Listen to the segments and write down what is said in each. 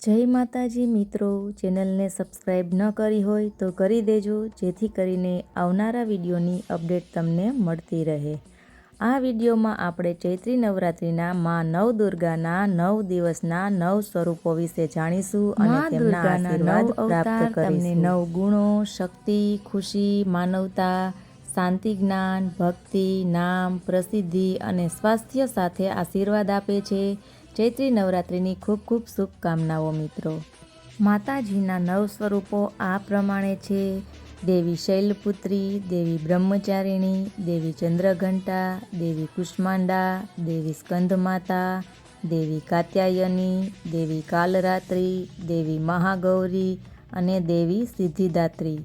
જય માતાજી મિત્રો ચેનલને સબસ્ક્રાઈબ ન કરી હોય તો કરી દેજો જેથી કરીને આવનારા વિડીયોની અપડેટ તમને મળતી રહે. આ વિડીયોમાં આપણે ચૈત્રી નવરાત્રિના માં નવ દુર્ગાના નવ દિવસના નવ સ્વરૂપો વિશે જાણીશું અને તેમના આશીર્વાદ પ્રાપ્ત તમને નવ ગુણો શક્તિ ખુશી માનવતા શાંતિ જ્ઞાન ભક્તિ નામ પ્રસિદ્ધિ અને સ્વાસ્થ્ય સાથે આશીર્વાદ આપે છે. ચૈત્રી નવરાત્રિની ખૂબ ખૂબ શુભકામનાઓ મિત્રો. માતાજીના નવ સ્વરૂપો આ પ્રમાણે છે. દેવી શૈલપુત્રી, દેવી બ્રહ્મચારિણી, દેવી ચંદ્રઘંટા, દેવી કુષ્માંડા, દેવી સ્કંદમાતા દેવી કાત્યાયની, દેવી કાલરાત્રિ, દેવી મહાગૌરી અને દેવી સિદ્ધિદાત્રી.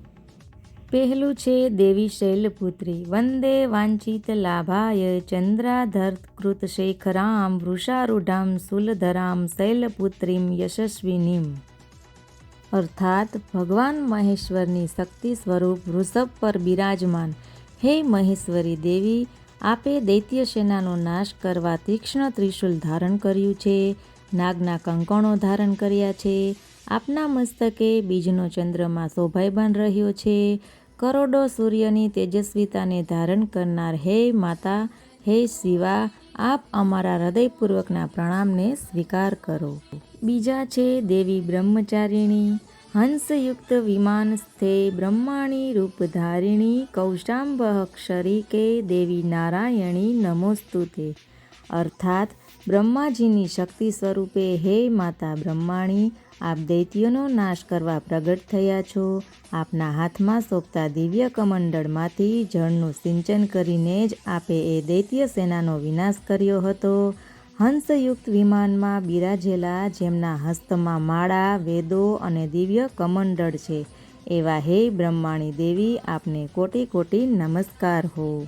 પહેલું છે દેવી શૈલપુત્રી. વંદે વાંચિત લાભાય ચંદ્રાધરકૃત શેખરામ વૃષારૂઢામ સુલધરામ શૈલપુત્રીમ યશસ્વિનીમ. અર્થાત ભગવાન મહેશ્વરની શક્તિ સ્વરૂપ વૃષભ પર બિરાજમાન. હે મહેશ્વરી દેવી, આપે દૈત્ય સેનાનો નાશ કરવા તીક્ષ્ણ ત્રિશુલ ધારણ કર્યું છે, નાગના કંકણો ધારણ કર્યા છે, આપના મસ્તકે બીજનો ચંદ્રમાં શોભાયમાન રહ્યો છે કરોડો સૂર્યની તેજસ્વીતાને ધારણ કરનાર હે માતા, હે શિવા, આપ અમારા હૃદયપૂર્વકના પ્રણામને સ્વીકાર કરો. બીજા છે દેવી બ્રહ્મચારિણી, હંસયુક્ત વિમાન સ્થે બ્રહ્માણી રૂપધારિણી કૌશાંબક્ષરી કે દેવી નારાયણી નમોસ્તુતે. અર્થાત બ્રહ્માજીની શક્તિ સ્વરૂપે, હે માતા બ્રહ્માણી, આપ દૈત્યોનો નાશ કરવા પ્રગટ થયા છો. આપના હાથમાં સોંપતા દિવ્ય કમંડળમાંથી જળનું સિંચન કરીને જ આપે એ દૈત્ય સેનાનો વિનાશ કર્યો હતો. હંસયુક્ત વિમાનમાં બિરાજેલા જેમના હસ્તમાં માળા, વેદો અને દિવ્ય કમંડળ છે, એવા હે બ્રહ્માણી દેવી, આપને કોટી કોટી નમસ્કાર હો.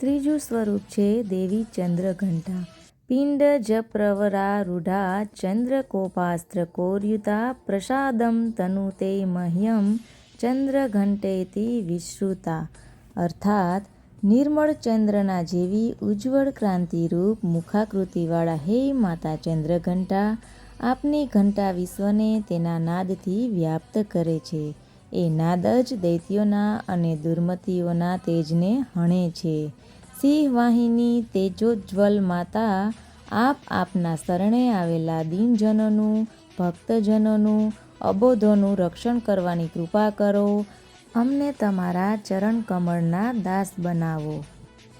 ત્રીજું સ્વરૂપ છે દેવી ચંદ્રઘંટા. પિંડ జప్రవరారుఢా ચંદ્રકોપાસ્ત્ર કોર્યુતા પ્રસાદમ તનુતે મહ્યમ ચંદ્રઘંટેતી વિશ્રુતા અર્થાત, નિર્મળ ચંદ્રના જેવી ઉજ્જવળ ક્રાંતિરૂપ મુખાકૃતિવાળા હે માતા ચંદ્રઘંટા, આપની ઘંટા વિશ્વને તેના નાદથી વ્યાપ્ત કરે છે. એ નાદ જ દૈત્યોના અને દુર્મતીઓના તેજને હણે છે. સિંહવાહિની તેજોજ્જવલ માતા આપ આપના શરણે આવેલા દિનજનોનું, ભક્તજનોનું, અબોધોનું રક્ષણ કરવાની કૃપા કરો. અમને તમારા ચરણ કમળના દાસ બનાવો.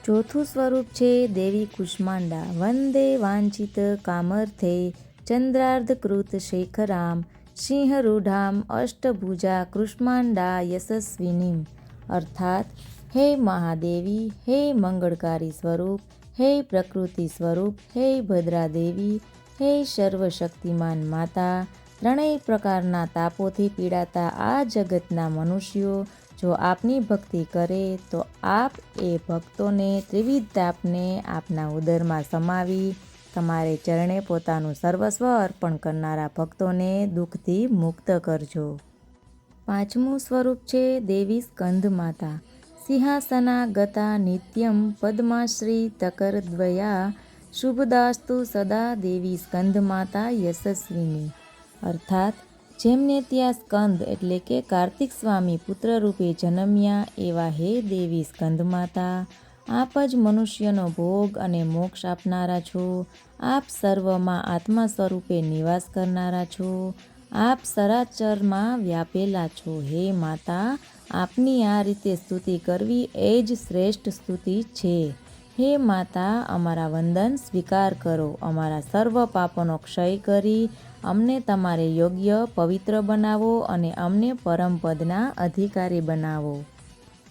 ચોથું સ્વરૂપ છે દેવી કુષ્માંડા. વંદે વાંચિત કામર્થે ચંદ્રાર્ધકૃત શેખરામ, સિંહરૂઢામ, અષ્ટભુજા કૃષ્માંડા યશસ્વિનીમ. અર્થાત, હે મહાદેવી, હે મંગળકારી સ્વરૂપ, હે પ્રકૃતિ સ્વરૂપ, હે ભદ્રાદેવી, હે સર્વશક્તિમાન માતા, ત્રણેય પ્રકારના તાપોથી પીડાતા આ જગતના મનુષ્યો, જો આપની ભક્તિ કરે, તો આપ એ ભક્તોને ત્રિવિધ તાપને આપના ઉદરમાં સમાવી, તમારે ચરણે પોતાનું સર્વસ્વ અર્પણ કરનારા ભક્તોને દુઃખથી મુક્ત કરજો. પાંચમું સ્વરૂપ છે દેવી સ્કંદ માતા સિંહાસના ગતા નિત્યમ પદ્માશ્રી તકરદ્વયા. શુભદાસ્તુ સદા દેવી સ્કંદ માતા યશસ્વીની. અર્થાત, જેમને ત્યાં સ્કંદ એટલે કે કાર્તિક સ્વામી પુત્રરૂપે જન્મ્યા એવા હે દેવી સ્કંદમાતા. આપ જ મનુષ્યનો ભોગ અને મોક્ષ આપનારા છો. આપ સર્વમાં આત્મા સ્વરૂપે નિવાસ કરનારા છો. આપ સરાચરમાં વ્યાપેલા છો. હે માતા, આપની આ રીતે સ્તુતિ કરવી એ જ શ્રેષ્ઠ સ્તુતિ છે. હે માતા, અમારા વંદન સ્વીકાર કરો. અમારા સર્વ પાપોનો ક્ષય કરી અમને તમારે યોગ્ય પવિત્ર બનાવો અને અમને પરમપદના અધિકારી બનાવો.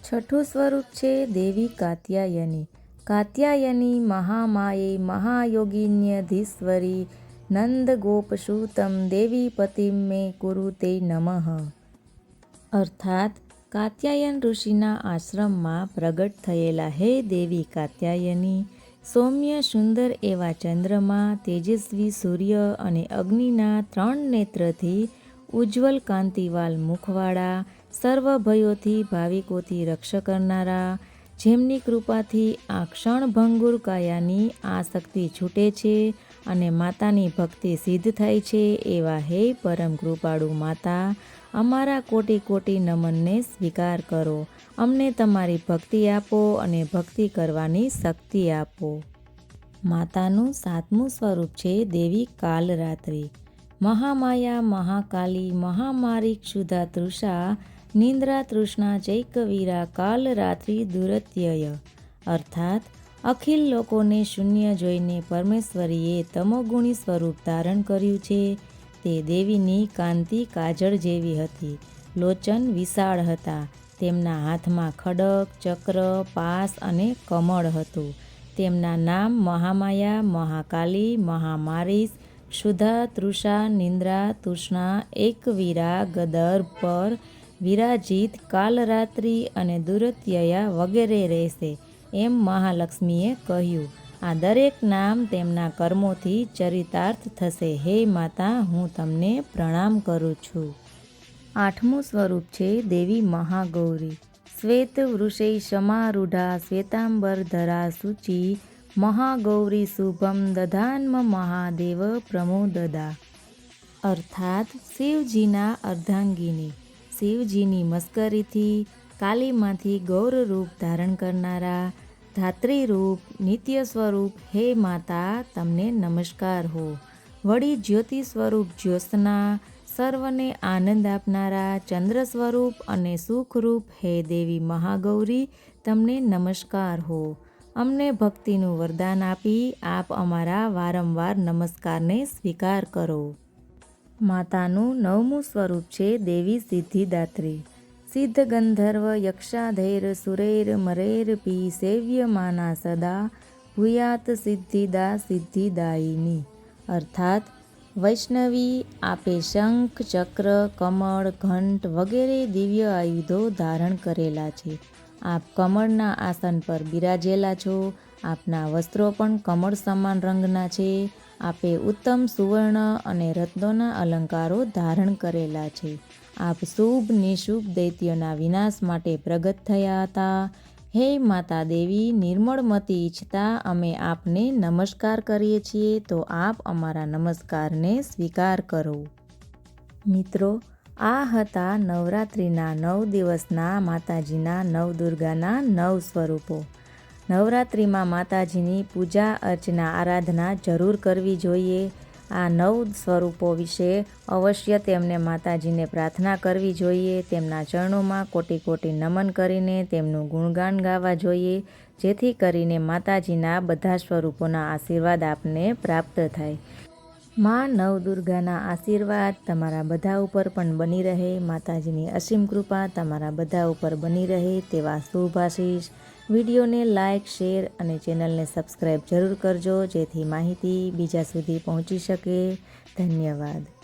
છઠ્ઠું સ્વરૂપ છે દેવી કાત્યાયની. કાત્યાયની મહામાયે મહાયોગિન્યધીશ્વરી નંદ ગોપસૂતમ દેવી પતિમ મે કુરુતે નમઃ અર્થાત કાત્યાયન ઋષિના આશ્રમમાં પ્રગટ થયેલા હે દેવી કાત્યાયની સૌમ્ય સુંદર એવા ચંદ્રમાં તેજસ્વી સૂર્ય અને અગ્નિના ત્રણ નેત્રથી ઉજ્જવલ કાંતિવાલ મુખવાળા સર્વ ભયોથી ભાવિકોથી રક્ષ કરનારા જેમની કૃપાથી આ ક્ષણભંગુર કાયાની આસક્તિ છૂટે છે અને માતાની ભક્તિ સિદ્ધ થાય છે એવા હે પરમ કૃપાળુ માતા. અમારા કોટી કોટી નમનને સ્વીકાર કરો. અમને તમારી ભક્તિ આપો અને ભક્તિ કરવાની શક્તિ આપો. માતાનું સાતમું સ્વરૂપ છે દેવી કાલરાત્રિ. મહામાયા, મહાકાલી મહામારી ક્ષુધા તૃષા નિંદ્રા તૃષ્ણા જૈકવીરા કાલરાત્રિ દુરત્યય. અર્થાત અખિલ લોકોને શૂન્ય જોઈને પરમેશ્વરીએ તમોગુણી સ્વરૂપ ધારણ કર્યું છે. તે દેવીની કાંતિ કાજળ જેવી હતી. લોચન વિશાળ હતા. તેમના હાથમાં ખડક, ચક્ર, પાસ અને કમળ હતું. તેમના નામ મહામાયા, મહાકાલી, મહામારીસ ક્ષુધા તૃષા, નિંદ્રા, તૃષ્ણા, એકવીરા ગદર્ભ પર વિરાજિત કાલરાત્રિ અને દુરત્યયા વગેરે રહેશે. એમ મહાલક્ષ્મીએ કહ્યું, આ દરેક નામ તેમના કર્મોથી ચરિતાર્થ થશે. હે માતા, હું તમને પ્રણામ કરું છું. આઠમું સ્વરૂપ છે દેવી મહાગૌરી. શ્વેત વૃષે સમારૂઢા, શ્વેતાંબર ધરા સૂચિ, મહાગૌરી શુભમ દધાન્મ મહાદેવ પ્રમોદદા. અર્થાત શિવજીના અર્ધાંગિની. શિવજીની મસ્કરીથી કાલીમાંથી ગૌર રૂપ ધારણ કરનારા ધાત્રીરૂપ નિત્ય સ્વરૂપ હે માતા, તમને નમસ્કાર હો. વળી જ્યોતિ સ્વરૂપ જ્યોત્સના સર્વને આનંદ આપનારા ચંદ્ર સ્વરૂપ અને સુખરૂપ હે દેવી મહાગૌરી, તમને નમસ્કાર હો. અમને ભક્તિનું વરદાન આપી આપ અમારા વારંવાર નમસ્કારને સ્વીકાર કરો. માતાનું નવમું સ્વરૂપ છે દેવી સિદ્ધિદાત્રી. સિદ્ધ ગંધર્વ યક્ષાધૈર સુરૈર મરૈર પી સેવ્યમાના સદા ભૂયાત સિદ્ધિદા સિદ્ધિદાયિની અર્થાત વૈષ્ણવી આપે શંખ ચક્ર કમળ ઘંટ વગેરે દિવ્ય આયુધો ધારણ કરેલા છે આપ કમળના આસન પર બિરાજેલા છો આપના વસ્ત્રો પણ કમળ સમાન રંગના છે આપે ઉત્તમ સુવર્ણ અને રત્નોના અલંકારો ધારણ કરેલા છે. આપ શુભ નિશુભ દૈત્યોના વિનાશ માટે પ્રગટ થયા હતા. હે માતા દેવી નિર્મળમતી ઈચ્છતા અમે આપને નમસ્કાર કરીએ છીએ, તો આપ અમારા નમસ્કારને સ્વીકાર કરો. મિત્રો, આ હતા નવરાત્રિના નવ દિવસના માતાજીના નવદુર્ગાના નવ સ્વરૂપો. નવરાત્રિમાં માતાજીની પૂજા અર્ચના આરાધના જરૂર કરવી જોઈએ. આ નવ સ્વરૂપો વિશે અવશ્ય તેમને માતાજીને પ્રાર્થના કરવી જોઈએ. તેમના ચરણોમાં કોટી કોટી નમન કરીને તેમનું ગુણગાન ગાવા જોઈએ, જેથી કરીને માતાજીના બધા સ્વરૂપોના આશીર્વાદ આપને પ્રાપ્ત થાય. માં નવદુર્ગાના આશીર્વાદ તમારા બધા ઉપર પણ બની રહે. માતાજીની અસીમ કૃપા તમારા બધા ઉપર બની રહે તેવા શુભ આશીષ વિડીયોને લાઇક, શેર અને ચેનલને સબસ્ક્રાઈબ જરૂર કરજો જેથી માહિતી બીજા સુધી પહોંચી શકે. ધન્યવાદ.